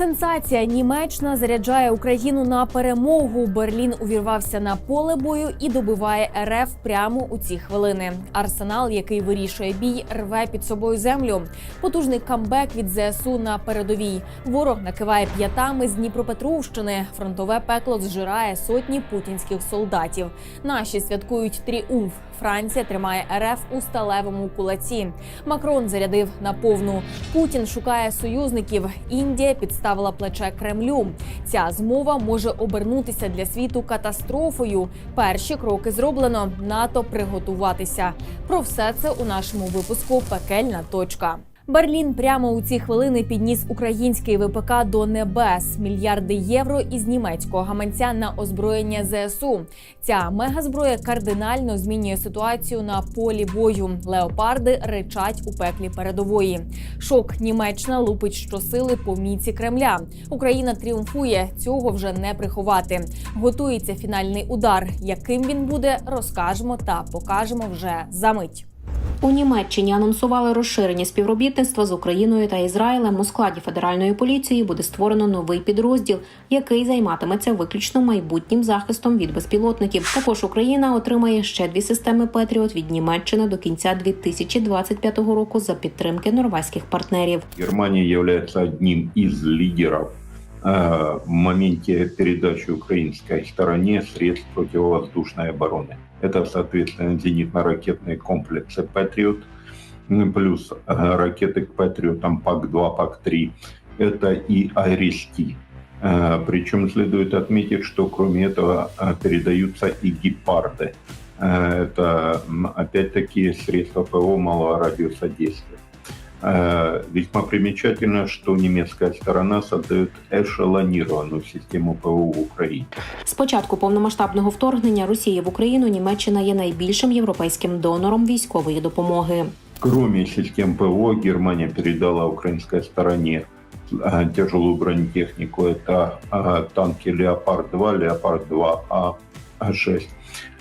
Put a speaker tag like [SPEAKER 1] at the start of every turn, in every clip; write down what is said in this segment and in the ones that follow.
[SPEAKER 1] Сенсація Німеччина заряджає Україну на перемогу. Берлін увірвався на поле бою і добиває РФ прямо у ці хвилини. Арсенал, який вирішує бій, рве під собою землю. Потужний камбек від ЗСУ на передовій. Ворог накиває п'ятами з Дніпропетровщини. Фронтове пекло зжирає сотні путінських солдатів. Наші святкують тріумф. Франція тримає РФ у сталевому кулаці. Макрон зарядив на повну. Путін шукає союзників. Індія підставила плече Кремлю. Ця змова може обернутися для світу катастрофою. Перші кроки зроблено. НАТО приготуватися. Про все це у нашому випуску Пекельна точка. Берлін прямо у ці хвилини підніс український ВПК до небес мільярди євро із німецького гаманця на озброєння ЗСУ. Ця мегазброя кардинально змінює ситуацію на полі бою. Леопарди ричать у пеклі передової. Шок Німеччина лупить щосили по міці Кремля. Україна тріумфує. Цього вже не приховати. Готується фінальний удар. Яким він буде, розкажемо та покажемо вже за мить.
[SPEAKER 2] У Німеччині анонсували розширення співробітництва з Україною та Ізраїлем. У складі федеральної поліції буде створено новий підрозділ, який займатиметься виключно майбутнім захистом від безпілотників. Також Україна отримає ще дві системи Петріот від Німеччини до кінця 2025 року за підтримки норвезьких партнерів.
[SPEAKER 3] Германия является одним из лидеров э, в моменте передачи украинской стороне средств противовоздушной обороны. Это, соответственно, зенитно-ракетные комплексы «Патриот», плюс э, ракеты к «Патриотам» ПАК-2, ПАК-3. Это и «Айрис-Ти». Э, Причем следует отметить, что кроме этого э, передаются и «Гепарды». Это, опять-таки, средства ПВО малого радиуса действия. Э, Весьма примечательно, что немецкая сторона создает эшелонированную систему ПВО в Украине.
[SPEAKER 2] З початку повномасштабного вторгнення Росії в Україну Німеччина є найбільшим європейським донором військової допомоги.
[SPEAKER 3] Кроме систем ПВО, Германия передала украинской стороне э, тяжелую бронетехнику. Это э, танки «Леопард-2», «Леопард-2А», А6.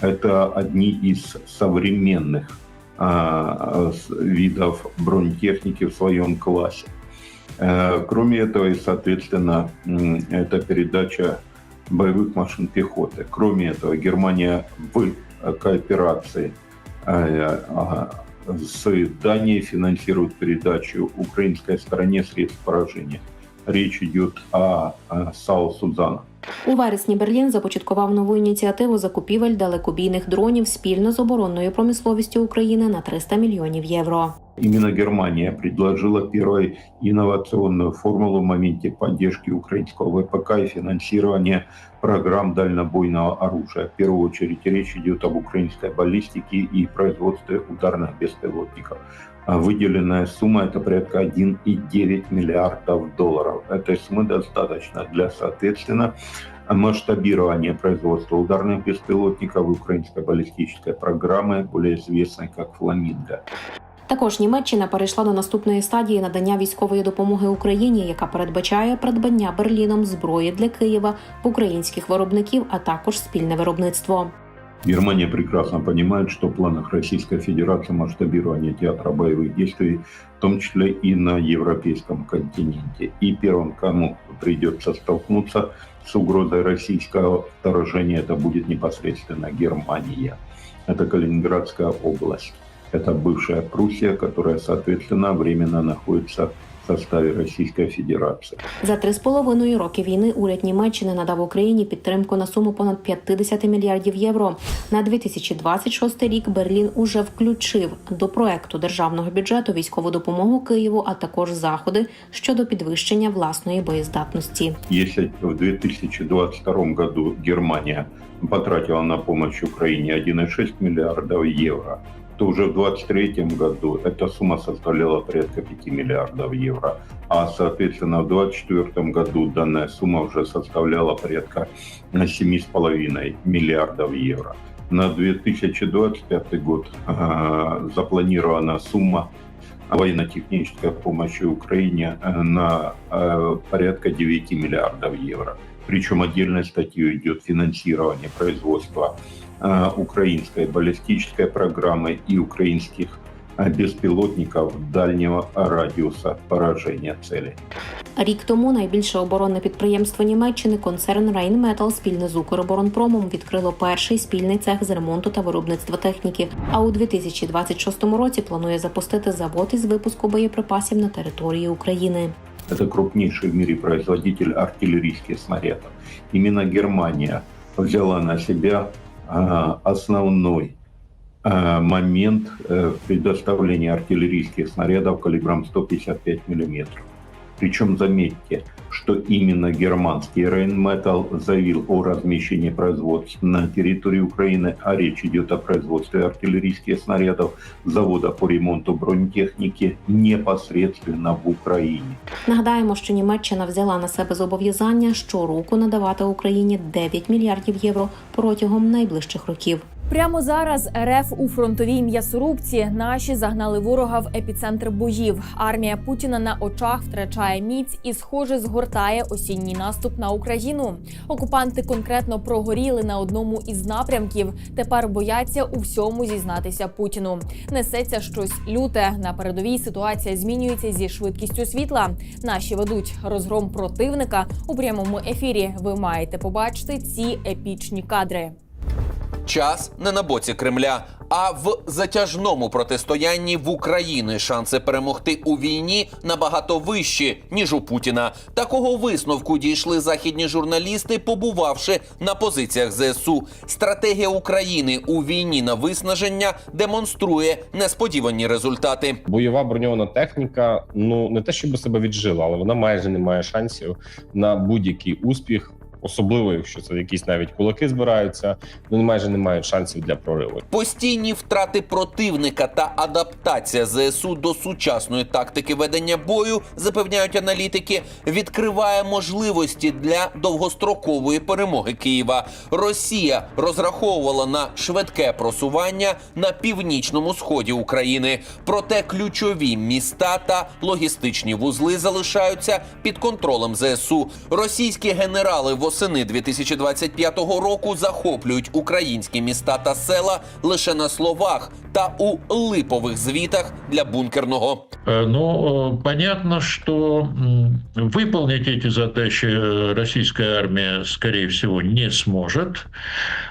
[SPEAKER 3] Это одни из современных э, с- видов бронетехники в своем классе. Э, Кроме этого, и, соответственно, это передача боевых машин пехоты. Кроме этого, Германия в кооперации э, а, с Данией финансирует передачу украинской стороне средств поражения. Речь идет о САУ «Сузана».
[SPEAKER 2] У вересні Берлін започаткував нову ініціативу закупівель далекобійних дронів спільно з оборонною промисловістю України на 300 мільйонів євро.
[SPEAKER 3] Именно Германия предложила первую инновационную формулу в моменте поддержки украинского ВПК и финансирования программ дальнобойного оружия. В первую очередь речь идет об украинской баллистике и производстве ударных беспилотников А Выделенная сумма это порядка 1,9 миллиардов долларов. Этой суммы достаточно для, соответственно, масштабирования производства ударных беспилотников и украинской баллистической программы, более известной как «Фламинго».
[SPEAKER 2] Також Німеччина перейшла до наступної стадії надання військової допомоги Україні, яка передбачає придбання Берліном зброї для Києва, українських виробників, а також спільне виробництво.
[SPEAKER 3] Германия прекрасно понимает, что в планах Российской Федерации масштабирование театра боевых действий, в том числе и на европейском континенте. И первым, кому придется столкнуться с угрозой российского вторжения, это будет непосредственно Германия. Это Калининградская область. Это бывшая Пруссия, которая, соответственно, временно находится в составе Российской Федерации.
[SPEAKER 2] За три з половиною роки війни уряд Німеччини надав Україні підтримку на суму понад 50 мільярдів євро. На 2026 рік Берлін уже включив до проекту державного бюджету військову допомогу Києву, а також заходи щодо підвищення власної боєздатності.
[SPEAKER 3] Если в 2022 году Германия потратила на помощь Украине 1,6 миллиардов евро, то уже в 2023 году эта сумма составляла порядка 5 миллиардов евро. А, соответственно, в 2024 году данная сумма уже составляла порядка 7,5 миллиардов евро. На 2025 год э, запланирована сумма военно-технической помощи Украине э, на э, порядка 9 миллиардов евро. Причем отдельной статьей идет финансирование производства э, украинской баллистической программы и украинских а, беспилотников дальнего радиуса поражения цели.
[SPEAKER 2] Рік тому найбільше оборонне підприємство Німеччини концерн Rheinmetall спільно з Укроборонпромом відкрило перший спільний цех з ремонту та виробництва техніки. А у 2026 році планує запустити завод із випуску боєприпасів на території України.
[SPEAKER 3] Это крупнейший в мире производитель артиллерийских снарядов. Именно Германия взяла на себя а, основной момент э, предоставления артиллерийских снарядов калибром 155 мм. Причем заметьте, что именно германский Rheinmetall заявил о размещении производств на территории Украины, а речь идет о производстве артиллерийских снарядов завода по ремонту бронетехники непосредственно в Украине.
[SPEAKER 2] Нагадаємо, що Німеччина взяла на себе зобов'язання щороку надавати Україні 9 мільярдів євро протягом найближчих років.
[SPEAKER 1] Прямо зараз РФ у фронтовій м'ясорубці наші загнали ворога в епіцентр боїв. Армія Путіна на очах втрачає міць і, схоже, згортає осінній наступ на Україну. Окупанти конкретно прогоріли на одному із напрямків. Тепер бояться у всьому зізнатися Путіну. Несеться щось люте. На передовій ситуація змінюється зі швидкістю світла. Наші ведуть розгром противника у прямому ефірі. Ви маєте побачити ці епічні кадри.
[SPEAKER 4] Час не на боці Кремля, а в затяжному протистоянні в Україні шанси перемогти у війні набагато вищі ніж у Путіна. Такого висновку дійшли західні журналісти, побувавши на позиціях ЗСУ. Стратегія України у війні на виснаження демонструє несподівані результати.
[SPEAKER 5] бойова броньована техніка, ну не те, щоб себе віджила, але вона майже не має шансів на будь-який успіх. Особливо, якщо це якісь навіть кулаки збираються, вони майже не мають шансів для прориву.
[SPEAKER 4] Постійні втрати противника та адаптація ЗСУ до сучасної тактики ведення бою, запевняють аналітики, відкриває можливості для довгострокової перемоги Києва. Росія розраховувала на швидке просування на північному сході України. Проте ключові міста та логістичні вузли залишаються під контролем ЗСУ. Російські генерали восени 2025 року захоплюють українські міста та села лише на словах та у липових звітах для бункерного.
[SPEAKER 6] Э, Ну, э, понятно, что м, выполнить эти задачи э, российская армия, скорее всего, не сможет.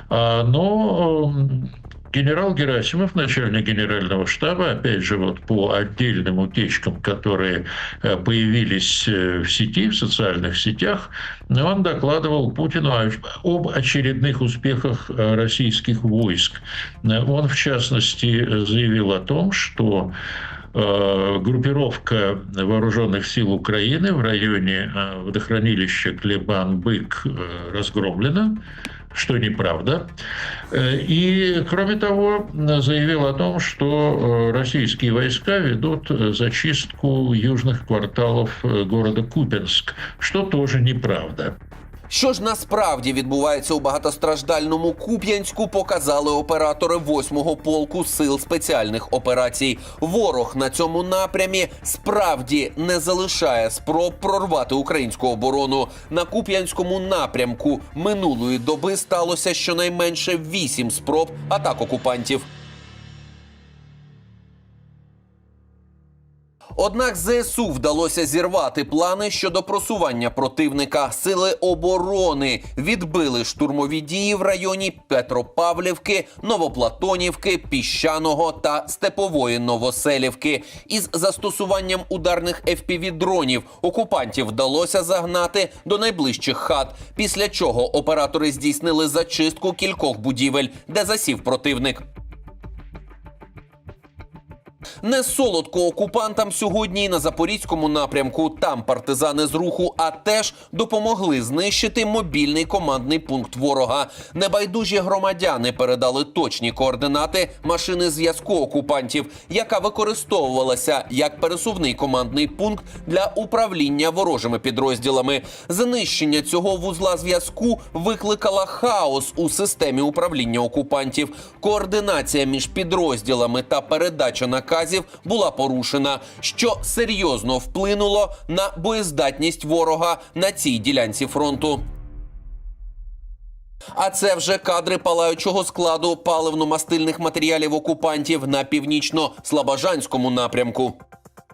[SPEAKER 6] А, Но м, генерал Герасимов, начальник генерального штаба, опять же, вот по отдельным утечкам, которые э, появились э, в сети, в социальных сетях, он докладывал Путину об очередных успехах э, российских войск. Он, в частности, заявил о том, что э, группировка вооруженных сил Украины в районе э, водохранилища Клебан-Бык э, разгромлена, что неправда. И, кроме того, заявил о том, что российские войска ведут зачистку южных кварталов города Купенск, что тоже неправда.
[SPEAKER 4] Що ж насправді відбувається у багатостраждальному Куп'янську, показали оператори 8-го полку сил спеціальних операцій. Ворог на цьому напрямі справді не залишає спроб прорвати українську оборону. На Куп'янському напрямку минулої доби сталося щонайменше 8 спроб атак окупантів. Однак ЗСУ вдалося зірвати плани щодо просування противника. Сили оборони відбили штурмові дії в районі Петропавлівки, Новоплатонівки, Піщаного та Степової Новоселівки. Із застосуванням ударних FPV-дронів окупантів вдалося загнати до найближчих хат. Після чого оператори здійснили зачистку кількох будівель, де засів противник. Не солодко окупантам сьогодні і на запорізькому напрямку. Там партизани з руху а теж допомогли знищити мобільний командний пункт ворога. Небайдужі громадяни передали точні координати машини зв'язку окупантів, яка використовувалася як пересувний командний пункт для управління ворожими підрозділами. Знищення цього вузла зв'язку викликала хаос у системі управління окупантів. Координація між підрозділами та передача наказів була порушена, що серйозно вплинуло на боєздатність ворога на цій ділянці фронту. А це вже кадри палаючого складу паливно-мастильних матеріалів окупантів на північно-слабожанському напрямку.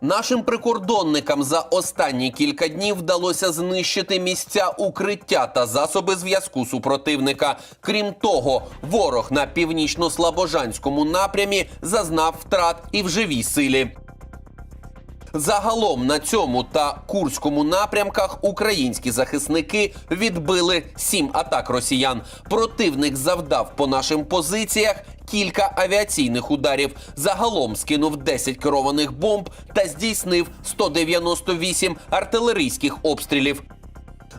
[SPEAKER 4] Нашим прикордонникам за останні кілька днів вдалося знищити місця укриття та засоби зв'язку супротивника. Крім того, ворог на північно-слабожанському напрямі зазнав втрат і в живій силі. Загалом на цьому та курському напрямках українські захисники відбили сім атак росіян. Противник завдав по нашим позиціях кілька авіаційних ударів. Загалом скинув 10 керованих бомб та здійснив 198 артилерійських обстрілів.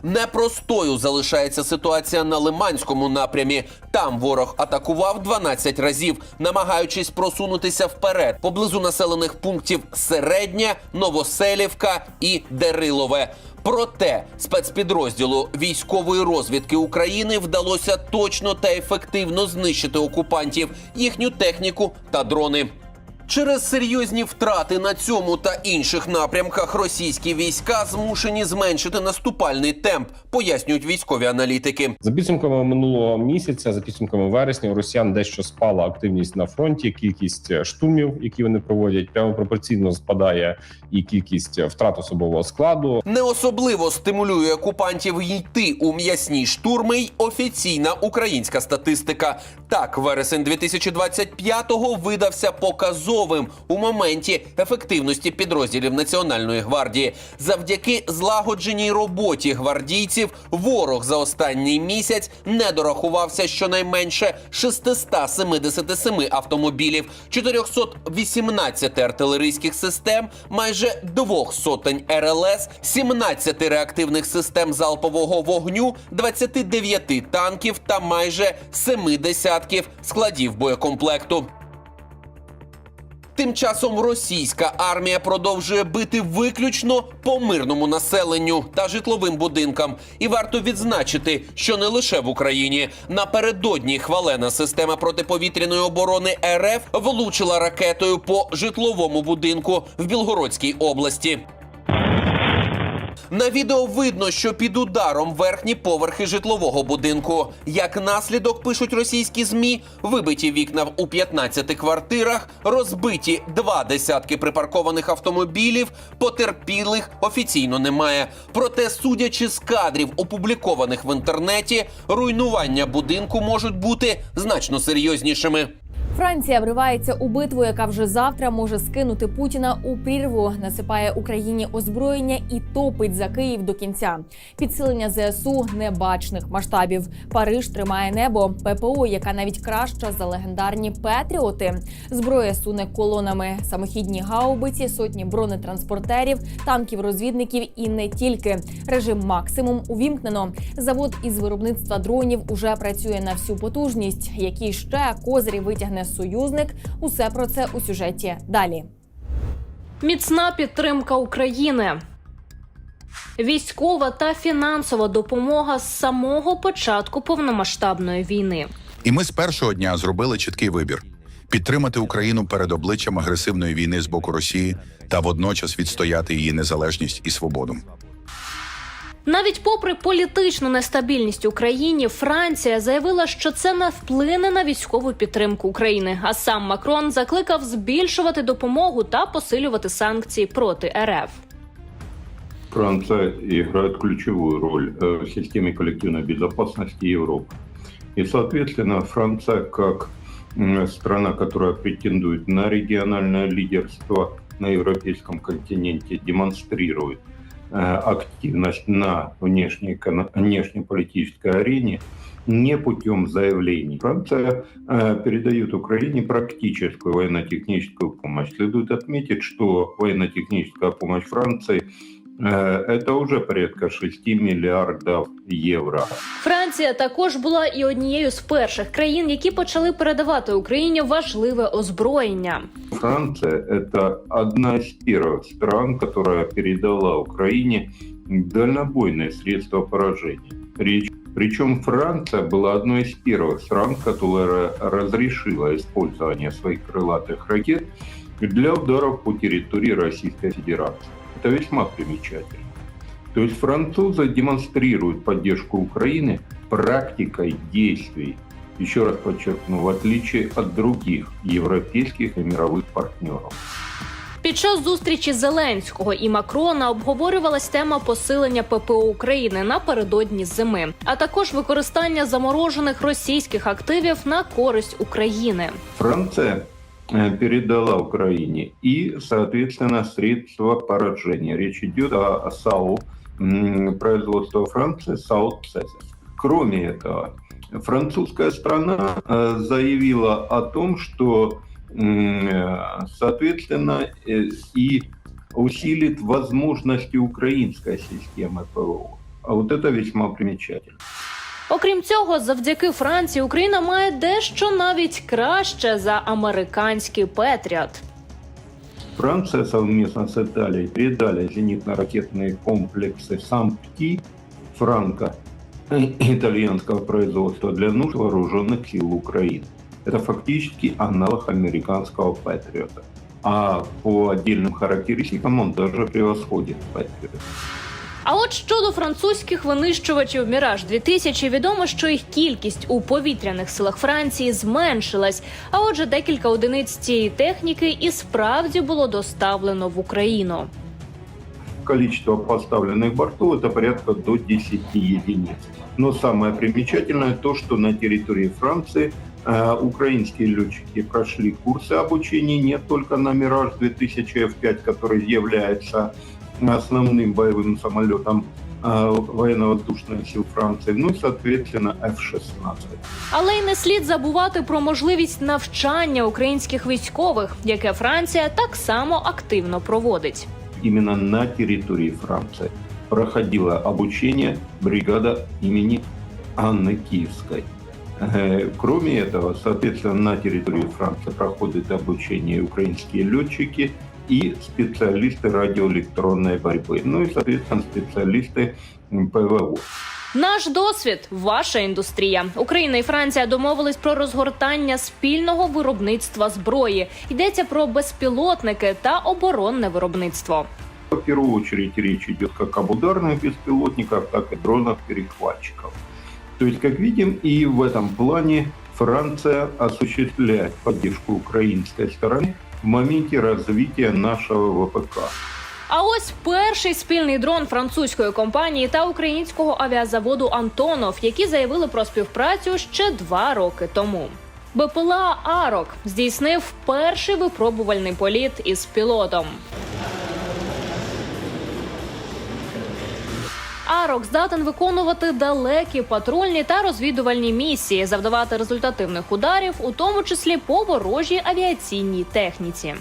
[SPEAKER 4] Непростою залишається ситуація на Лиманському напрямі. Там ворог атакував 12 разів, намагаючись просунутися вперед поблизу населених пунктів Середня, Новоселівка і Дерилове. Проте спецпідрозділу військової розвідки України вдалося точно та ефективно знищити окупантів, їхню техніку та дрони. Через серйозні втрати на цьому та інших напрямках російські війська змушені зменшити наступальний темп, пояснюють військові аналітики.
[SPEAKER 5] За підсумками минулого місяця, за підсумками вересня, у росіян дещо спала активність на фронті. Кількість штурмів, які вони проводять, прямо пропорційно спадає і кількість втрат особового складу.
[SPEAKER 4] Не особливо стимулює окупантів йти у м'ясні штурми й офіційна українська статистика. Так, вересень 2025-го видався показовим у моменті ефективності підрозділів Національної гвардії. Завдяки злагодженій роботі гвардійців ворог за останній місяць не дорахувався щонайменше 677 автомобілів, 418 артилерійських систем, майже двох сотень РЛС, 17 реактивних систем залпового вогню, 29 танків та майже 7 десятків складів боєкомплекту. Тим часом російська армія продовжує бити виключно по мирному населенню та житловим будинкам. І варто відзначити, що не лише в Україні напередодні хвалена система протиповітряної оборони РФ влучила ракетою по житловому будинку в Білгородській області. На відео видно, що під ударом верхні поверхи житлового будинку. Як наслідок пишуть російські змі, вибиті вікна у 15 квартирах, розбиті два десятки припаркованих автомобілів. Потерпілих офіційно немає. Проте, судячи з кадрів, опублікованих в інтернеті, руйнування будинку можуть бути значно серйознішими.
[SPEAKER 1] Франція вривається у битву, яка вже завтра може скинути Путіна у прірву, насипає Україні озброєння і топить за Київ до кінця. Підсилення ЗСУ небачних масштабів. Париж тримає небо. ППО, яка навіть краща за легендарні Петріоти. Зброя суне колонами, самохідні гаубиці, сотні бронетранспортерів, танків, розвідників і не тільки. Режим максимум увімкнено. Завод із виробництва дронів уже працює на всю потужність. Які ще козирі витягне союзник? Усе про це у сюжеті далі.
[SPEAKER 7] Міцна підтримка України. Військова та фінансова допомога з самого початку повномасштабної війни.
[SPEAKER 8] І ми з першого дня зробили чіткий вибір: підтримати Україну перед обличчям агресивної війни з боку Росії та водночас відстояти її незалежність і свободу.
[SPEAKER 7] Навіть попри політичну нестабільність в Україні, Франція заявила, що це не вплине на військову підтримку України. А сам Макрон закликав збільшувати допомогу та посилювати санкції проти РФ.
[SPEAKER 3] Франция играет ключевую роль э, в системе коллективной безопасности Европы. И, соответственно, Франция, как м, страна, которая претендует на региональное лидерство на европейском континенте, демонстрирует э, активность на внешней, внешнеполитической арене не путем заявлений. Франция э, передает Украине практическую военно-техническую помощь. Следует отметить, что военно-техническая помощь Франции Э, Это уже порядка 6 миллиардов евро.
[SPEAKER 7] Франція також була і однією з перших країн, які почали передавати Україні важливе озброєння.
[SPEAKER 3] Франция – это одна из первых стран, которая передала Украине дальнобойные средства поражения. Речь- Причем Франция была одной из первых стран, которая разрешила использование своих крылатых ракет для ударов по территории Российской Федерации. Это весьма примечательно. То есть французы демонстрируют поддержку Украины практикой действий. Еще раз подчеркну, в отличие от других европейских и мировых партнеров.
[SPEAKER 7] Під час зустрічі Зеленського і Макрона обговорювалась тема посилення ППО України напередодні зими, а також використання заморожених російських активів на користь України.
[SPEAKER 3] Франция э, передала Украине и, соответственно, средства поражения. Речь идет о САУ, м, производства Франции, САУ «Цезарь». Кроме этого, французская страна э, заявила о том, что, э, соответственно, э, и усилит возможности украинской системы ПВО. А вот это весьма примечательно.
[SPEAKER 7] Окрім цього, завдяки Франції Україна має дещо навіть краще за американський Петріот.
[SPEAKER 3] Франция совместно с Италией передали зенитно-ракетные комплексы САМ-ПТИ Франко итальянского производства для нужд вооруженных сил Украины. Это фактически аналог американского Патриота. А по отдельным характеристикам он даже превосходит Патриот.
[SPEAKER 7] А от щодо французьких винищувачів Міраж 2000 відомо, що їх кількість у повітряних силах Франції зменшилась. А отже, декілька одиниць цієї техніки і справді було доставлено в Україну.
[SPEAKER 3] Количество поставленных бортов это порядка до 10 единиц. Но самое примечательное то, что на территории Франции э, украинские летчики прошли курсы обучения не только на Мираж 2000 F5, который является основным боевым самолетом э, военно-воздушных сил Франции, ну и, соответственно, F-16.
[SPEAKER 7] Але й не слід забувати про можливість навчання українських військових, яке Франція так само активно проводить.
[SPEAKER 3] Именно на территории Франции проходила обучение бригада имени Анны Киевской. Э, Кроме этого, соответственно, на территории Франции проходят обучение украинские летчики и специалисты радиоэлектронной борьбы, ну и, соответственно, специалисты м, ПВО.
[SPEAKER 7] Наш досвід ваша індустрія. Україна і Франція домовились про розгортання спільного виробництва зброї. Йдеться про безпілотники та оборонне виробництво.
[SPEAKER 3] В первую очередь речь идет как об ударных беспилотниках, так и дронах-перехватчиков. То есть, как видим, и в этом плане Франция осуществляет поддержку украинской стороны в моменті розвитку нашого ВПК.
[SPEAKER 7] А ось перший спільний дрон французької компанії та українського авіазаводу Антонов, які заявили про співпрацю ще два роки тому. БПЛА Арок здійснив перший випробувальний політ із пілотом. Арок здатен виконувати далекі патрульні та розвідувальні місії, завдавати результативних ударів, у тому числі по ворожій авіаційній техніці.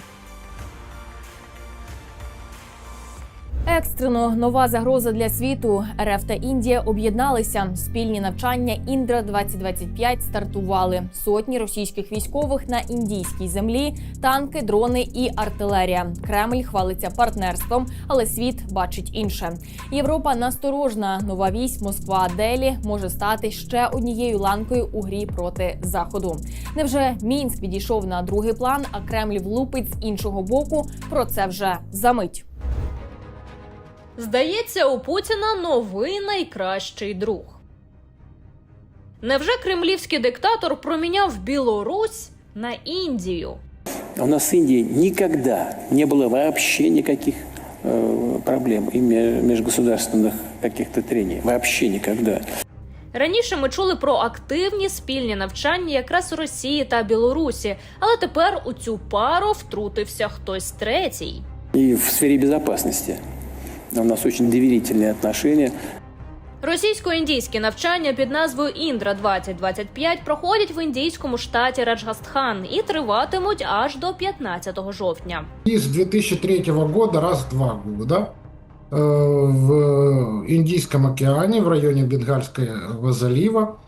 [SPEAKER 1] Екстрено нова загроза для світу. РФ та Індія об'єдналися. Спільні навчання Індра 2025 стартували. Сотні російських військових на індійській землі, танки, дрони і артилерія. Кремль хвалиться партнерством, але світ бачить інше. Європа насторожна. Нова вісь Москва Делі може стати ще однією ланкою у грі проти заходу. Невже мінськ відійшов на другий план, а Кремль влупить з іншого боку? Про це вже за мить.
[SPEAKER 7] Здається, у Путіна новий найкращий друг. Невже кремлівський диктатор проміняв Білорусь на Індію?
[SPEAKER 9] У нас с Индией никогда не было вообще никаких э, проблем и ме- межгосударственных каких-то трений. Вообще никогда.
[SPEAKER 7] Раніше ми чули про активні спільні навчання якраз у Росії та Білорусі, але тепер у цю пару втрутився хтось третій.
[SPEAKER 9] И в сфере безопасности у нас очень доверительные отношения.
[SPEAKER 7] Російсько-індійські навчання під назвою Індра 2025 проходять в індійському штаті Раджгастхан і триватимуть аж до 15 жовтня.
[SPEAKER 10] И с 2003 года раз в два года э, в Индийском океане в районе Бенгальского залива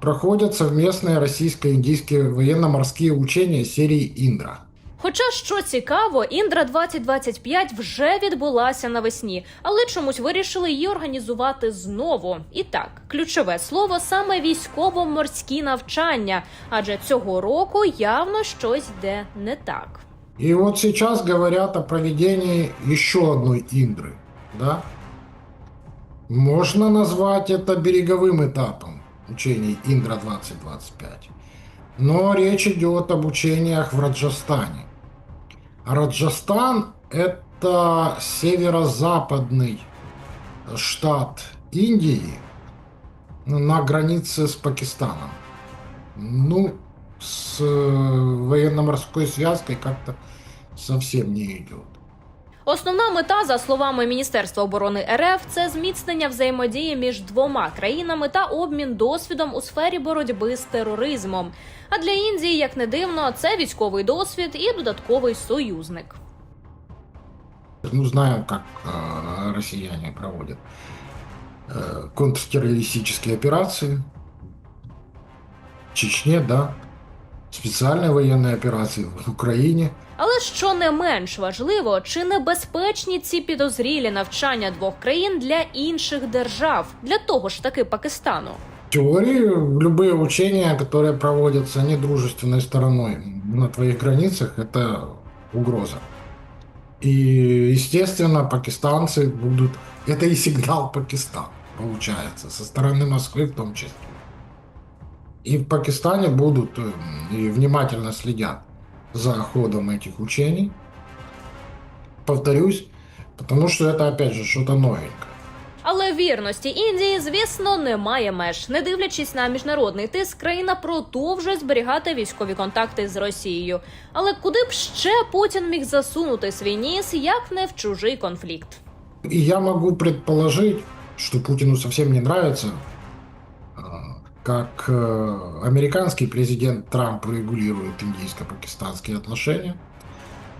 [SPEAKER 10] проходят совместные российско-индийские военно-морские учения серии «Индра».
[SPEAKER 7] Хоча що цікаво, Індра 2025 вже відбулася навесні, але чомусь вирішили її організувати знову. І так, ключове слово саме військово-морські навчання, адже цього року явно щось йде не так.
[SPEAKER 10] И вот сейчас говорят о проведении еще одной «Индры». Да? Можно назвать это береговым этапом учений Индра-2025. Но речь идет об учениях в Раджастане. Раджастан – это северо-западный штат Индии на границе с Пакистаном. Ну, с э, военно-морской связкой как-то совсем не идет.
[SPEAKER 7] Основна мета, за словами Міністерства оборони РФ, це зміцнення взаємодії між двома країнами та обмін досвідом у сфері боротьби з тероризмом. А для Індії, як не дивно, це військовий досвід і додатковий союзник.
[SPEAKER 10] Ну, знаем, как э, россияне проводят э, контртеррористические операции. В Чечне, да Специальные военные операции в Украине.
[SPEAKER 7] Але що не менш важливо, чи небезпечні ці підозрілі навчання двох країн для інших держав, для того ж таки Пакистану.
[SPEAKER 10] В теории любые учения, которые проводятся недружественной стороной на твоих границах, это угроза. И, естественно, пакистанцы будут... Это и сигнал Пакистан, получается, со стороны Москвы в том числе. И в Пакистане будут э, и внимательно следят за ходом этих учений. Повторюсь, потому что это, опять же, что-то новенькое.
[SPEAKER 7] Але вірності Індії, звісно, немає меж. Не дивлячись на міжнародний тиск, країна продовжує зберігати військові контакти з Росією. Але куди б ще Путін міг засунути свій ніс, як не в чужий конфлікт?
[SPEAKER 10] И я могу предположить, что Путину совсем не нравится, а, как э, американский президент Трамп регулирует индийско-пакистанские отношения.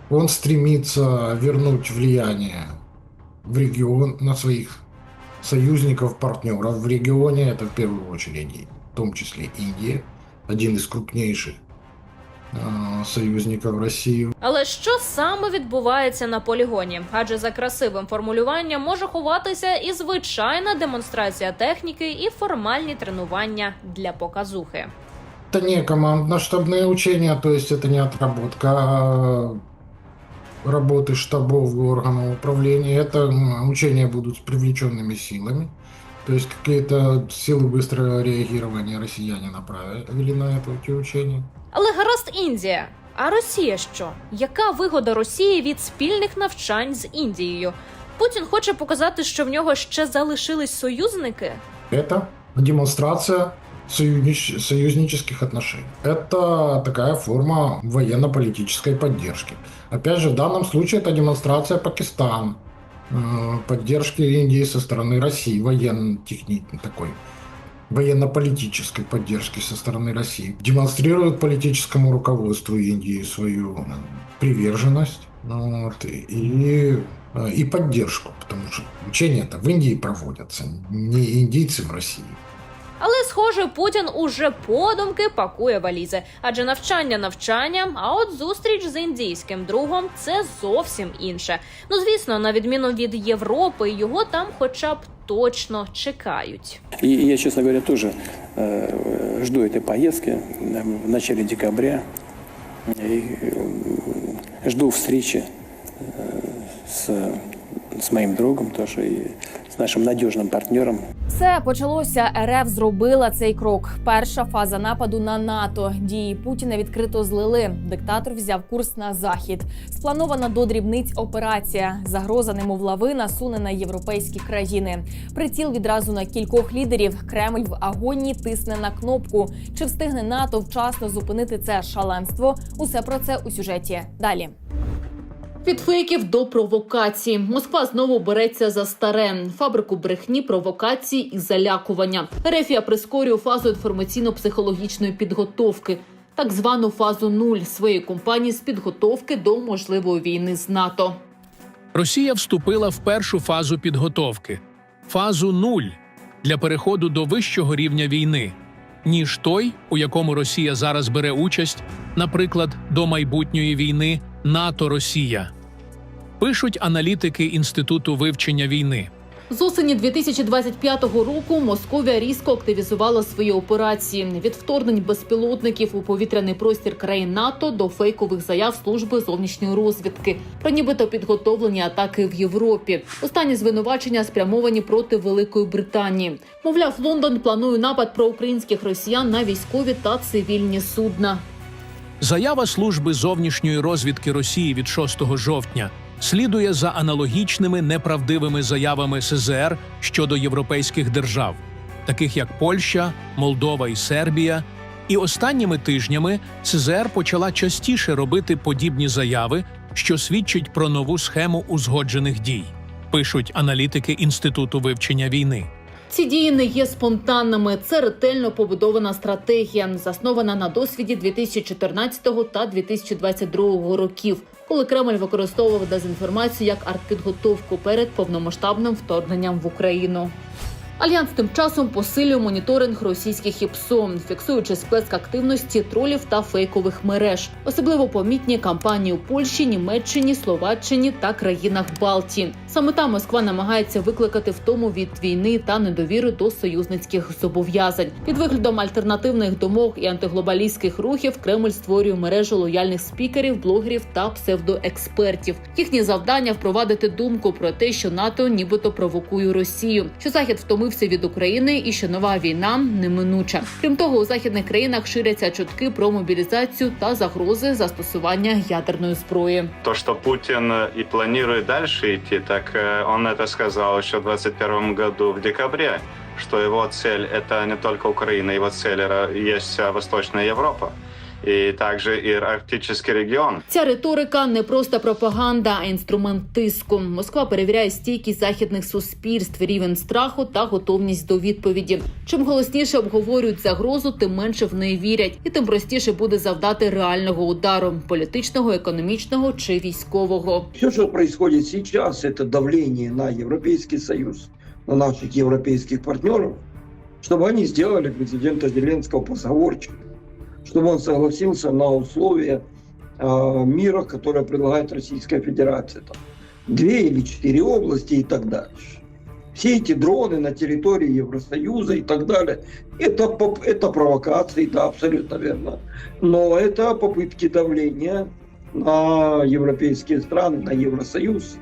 [SPEAKER 10] Он стремится вернуть влияние в регион на своих союзников, партнеров в регионе. Это в первую очередь, в том числе Индия, один из крупнейших э, союзников России
[SPEAKER 7] Але що саме відбувається на полігоні? Адже за красивим формулюванням може ховатися і звичайна демонстрація техніки, і формальні тренування для показухи.
[SPEAKER 10] Это не командно-штабные учения, то есть это не отработка а работы штабов и органов управления. Это м, учения будут с привлеченными силами. То есть какие-то силы быстрого реагирования россияне направили на это эти учения.
[SPEAKER 7] Але гаразд Індія. А Росія що? Яка вигода Росії від спільних навчань з Індією? Путін хоче показати, що в нього ще залишились союзники.
[SPEAKER 10] Это демонстрация союзнич- союзнических отношений. Это такая форма военно-политической поддержки. Опять же, в данном случае это демонстрация Пакистана, э, Поддержки Индии со стороны России, военно-технической такой военно-политической поддержки со стороны России. Демонстрирует политическому руководству Индии свою м, приверженность вот, и, э, и поддержку, потому что учения-то в Индии проводятся, не индийцы в России.
[SPEAKER 7] Але, схоже, Путін уже подумки пакує валізи, адже навчання навчанням, а от зустріч з індійським другом це зовсім інше. Ну звісно, на відміну від Європи, його там, хоча б точно чекають.
[SPEAKER 9] И я, честно говоря, тоже э, жду этой поездки э, в начале декабря. И э, жду встречи э, с, с моим другом тоже и с нашим надежным партнером
[SPEAKER 1] Все почалося. РФ зробила цей крок. Перша фаза нападу на НАТО. Дії Путіна відкрито злили. Диктатор взяв курс на захід. Спланована до дрібниць операція. Загроза, немов лавина, суне на європейські країни. Приціл відразу на кількох лідерів. Кремль в агонії тисне на кнопку. Чи встигне НАТО вчасно зупинити це шаленство? Усе про це у сюжеті. Далі.
[SPEAKER 11] Від фейків до провокацій. Москва знову береться за старе фабрику брехні, провокацій і залякування. Рефія прискорює фазу інформаційно-психологічної підготовки, так звану фазу нуль своєї компанії з підготовки до можливої війни з НАТО.
[SPEAKER 12] Росія вступила в першу фазу підготовки фазу нуль для переходу до вищого рівня війни, ніж той, у якому Росія зараз бере участь, наприклад, до майбутньої війни НАТО Росія. Пишуть аналітики Інституту вивчення війни.
[SPEAKER 11] З осені 2025 року Московія різко активізувала свої операції від вторгнень безпілотників у повітряний простір країн НАТО до фейкових заяв служби зовнішньої розвідки про нібито підготовлені атаки в Європі. Останні звинувачення спрямовані проти Великої Британії. Мовляв, Лондон планує напад про українських росіян на військові та цивільні судна.
[SPEAKER 12] Заява служби зовнішньої розвідки Росії від 6 жовтня слідує за аналогічними неправдивими заявами СЗР щодо європейських держав, таких як Польща, Молдова і Сербія. І останніми тижнями СЗР почала частіше робити подібні заяви, що свідчить про нову схему узгоджених дій, пишуть аналітики Інституту вивчення війни.
[SPEAKER 11] Ці дії не є спонтанними. Це ретельно побудована стратегія, заснована на досвіді 2014 та 2022 років, коли Кремль використовував дезінформацію як артпідготовку перед повномасштабним вторгненням в Україну. Альянс тим часом посилює моніторинг російських ІПСО, фіксуючи сплеск активності тролів та фейкових мереж. Особливо помітні кампанії у Польщі, Німеччині, Словаччині та країнах Балтії. Саме там Москва намагається викликати втому від війни та недовіри до союзницьких зобов'язань. Під виглядом альтернативних думок і антиглобалістських рухів Кремль створює мережу лояльних спікерів, блогерів та псевдоекспертів. Їхнє завдання впровадити думку про те, що НАТО нібито провокує Росію, що захід втомився від України і що нова війна неминуча. Крім того, у західних країнах ширяться чутки про мобілізацію та загрози застосування ядерної зброї.
[SPEAKER 13] То, что Путин и планирует дальше идти, так э, он это сказал еще в 2021 году в декабре, что его цель это не только Украина, его цель э, есть вся Восточная Европа и также и арктический регион.
[SPEAKER 11] Ця риторика не просто пропаганда, а інструмент тиску. Москва перевіряє стійкість західних суспільств, рівень страху та готовність до відповіді. Чим голосніше обговорюють загрозу, тим менше в неї вірять, і тим простіше буде завдати реального удару політичного, економічного чи військового.
[SPEAKER 14] Все, что происходит сейчас, это давление на Европейский Союз, на наших европейских партнеров, чтобы они сделали президента Зеленского позаговорчивым, Чтобы он согласился на условия э, мира, которое предлагает Российская Федерация. Там, две или четыре области и так дальше. Все эти дроны на территории Евросоюза и так далее, это, это провокации, да, абсолютно верно. Но это попытки давления на европейские страны, на Евросоюз,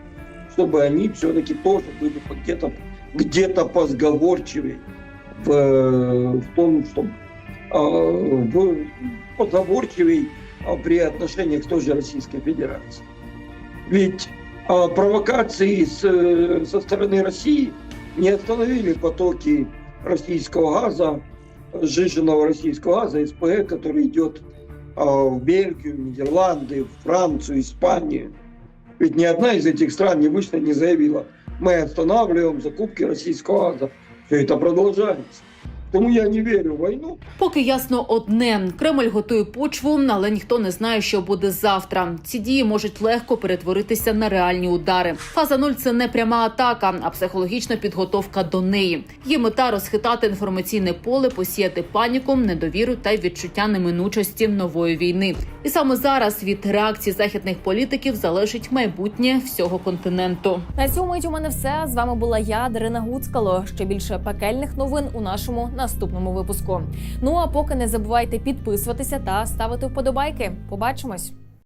[SPEAKER 14] чтобы они все-таки тоже были где-то где-то позговорчивее в, в том, что в, позговорчивей а, при отношениях к той же Российской Федерации. Ведь а, провокации э, со стороны России не остановили потоки российского газа, сжиженного российского газа, СПГ, который идет в Бельгию, Нидерланды, в Францию, Испанию. Ведь ни одна из этих стран не вышла, не заявила, мы останавливаем закупки российского газа. Все это продолжается. Тому я не верю в войну.
[SPEAKER 11] Поки ясно одне: Кремль готує почву, але ніхто не знає, що буде завтра. Ці дії можуть легко перетворитися на реальні удари. Фаза нуль це не пряма атака, а психологічна підготовка до неї. Є мета розхитати інформаційне поле, посіяти паніку, недовіру та відчуття неминучості нової війни. І саме зараз від реакції західних політиків залежить майбутнє всього континенту.
[SPEAKER 1] На цьому мить у мене все. З вами була я, Дарина Гуцкало. Ще більше пекельних новин у нашому наступному випуску. Ну а поки не забувайте підписуватися та ставити вподобайки. Побачимось.